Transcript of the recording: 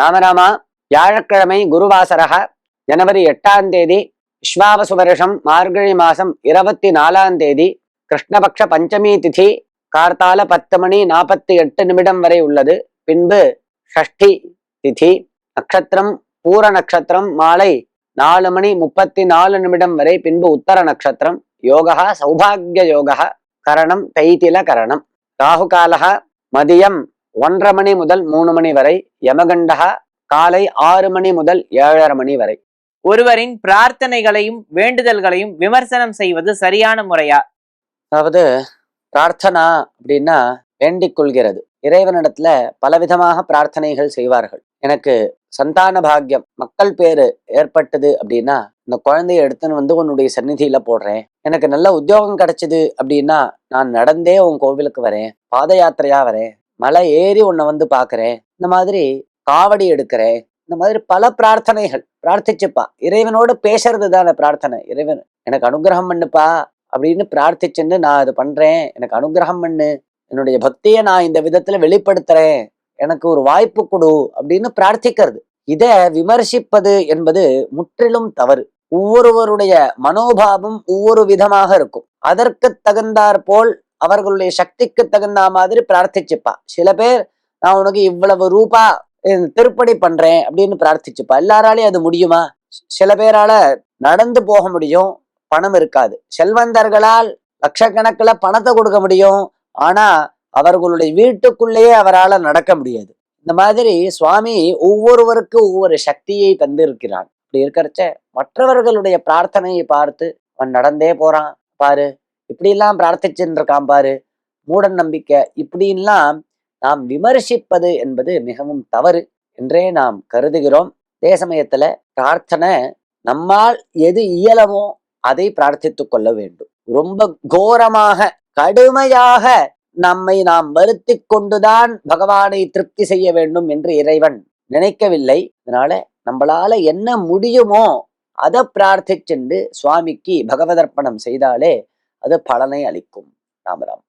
ராமராமா வியாழக்கிழமை குருவாசரக ஜனவரி எட்டாம் தேதி விஸ்வாவசு வருஷம் மார்கழி மாசம் இருபத்தி நாலாம் தேதி கிருஷ்ணபக்ஷ பஞ்சமி திதி கார்த்தால பத்து மணி நாற்பத்தி எட்டு நிமிடம் வரை உள்ளது. பின்பு ஷஷ்டி திதி நட்சத்திரம் பூர நட்சத்திரம் மாலை நாலு மணி முப்பத்தி நாலு நிமிடம் வரை பின்பு உத்தர நட்சத்திரம் யோகா சௌபாகிய யோகா கரணம் தைத்தில கரணம். ராகு காலக மதியம் ஒன்றரை மணி முதல் மூணு மணி வரை யமகண்டகா காலை ஆறு மணி முதல் ஏழரை மணி வரை. ஒருவரின் பிரார்த்தனைகளையும் வேண்டுதல்களையும் விமர்சனம் செய்வது சரியான முறையா? அதாவது பிரார்த்தனா அப்படின்னா வேண்டிக் கொள்கிறது. இறைவனிடத்துல பலவிதமாக பிரார்த்தனைகள் செய்வார்கள். எனக்கு சந்தான பாக்கியம் மக்கள் பேரு ஏற்பட்டது அப்படின்னா இந்த குழந்தைய எடுத்துன்னு வந்து உன்னுடைய சந்நிதியில போடுறேன். எனக்கு நல்ல உத்தியோகம் கிடைச்சது அப்படின்னா நான் நடந்தே உன் கோவிலுக்கு வரேன் பாத யாத்திரையா வரேன். மலை ஏறி உன்னை வந்து பாக்குறேன் இந்த மாதிரி காவடி எடுக்கிறேன் இந்த மாதிரி பல பிரார்த்தனைகள். பிரார்த்திச்சுப்பா. இறைவனோடு பேசுறது தானே பிரார்த்தனை. இறைவன் எனக்கு அனுகிரகம் பண்ணுப்பா. அப்படின்னு பிரார்த்திச்சுன்னு நான் அது பண்றேன். எனக்கு அனுகிரகம் பண்ணு. என்னுடைய பக்தியை நான் இந்த விதத்துல வெளிப்படுத்துறேன். எனக்கு ஒரு வாய்ப்பு கொடு அப்படின்னு பிரார்த்திக்கிறது. இதை விமர்சிப்பது என்பது முற்றிலும் தவறு. ஒவ்வொருவருடைய மனோபாவம் ஒவ்வொரு விதமாக இருக்கும். அதற்கு தகுந்தாற்போல் அவர்களுடைய சக்திக்கு தகுந்த மாதிரி பிரார்த்திச்சுப்பா. சில பேர் நான் உனக்கு இவ்வளவு ரூபா திருப்படி பண்றேன் அப்படின்னு பிரார்த்திச்சுப்பா. எல்லாராலையும் அது முடியுமா? சில பேரால நடந்து போக முடியும் பணம் இருக்காது. செல்வந்தர்களால் லட்சக்கணக்கில் பணத்தை கொடுக்க முடியும். ஆனா அவர்களுடைய வீட்டுக்குள்ளேயே அவரால் நடக்க முடியாது. இந்த மாதிரி சுவாமி ஒவ்வொருவருக்கு ஒவ்வொரு சக்தியை தந்திருக்கிறான் இப்படி இருக்கிறச்ச மற்றவர்களுடைய பிரார்த்தனையை பார்த்து அவன் நடந்தே போறான். பாரு இப்படியெல்லாம் பிரார்த்திச்சுட்டு பாரு. மூட நம்பிக்கை. இப்படின்லாம் நாம் விமர்சிப்பது என்பது மிகவும் தவறு என்றே நாம் கருதுகிறோம். அதே சமயத்துல பிரார்த்தனை நம்மால் எது இயலமோ அதை பிரார்த்தித்துக் கொள்ள வேண்டும். ரொம்ப கோரமாக கடுமையாக நம்மை நாம் வருத்தி கொண்டுதான் பகவானை திருப்தி செய்ய வேண்டும் என்று இறைவன் நினைக்கவில்லை. அதனால நம்மளால என்ன முடியுமோ அதை பிரார்த்திச்சென்று சுவாமிக்கு பகவதர்ப்பணம் செய்தாலே அது பலனை அளிக்கும். ராமராம்.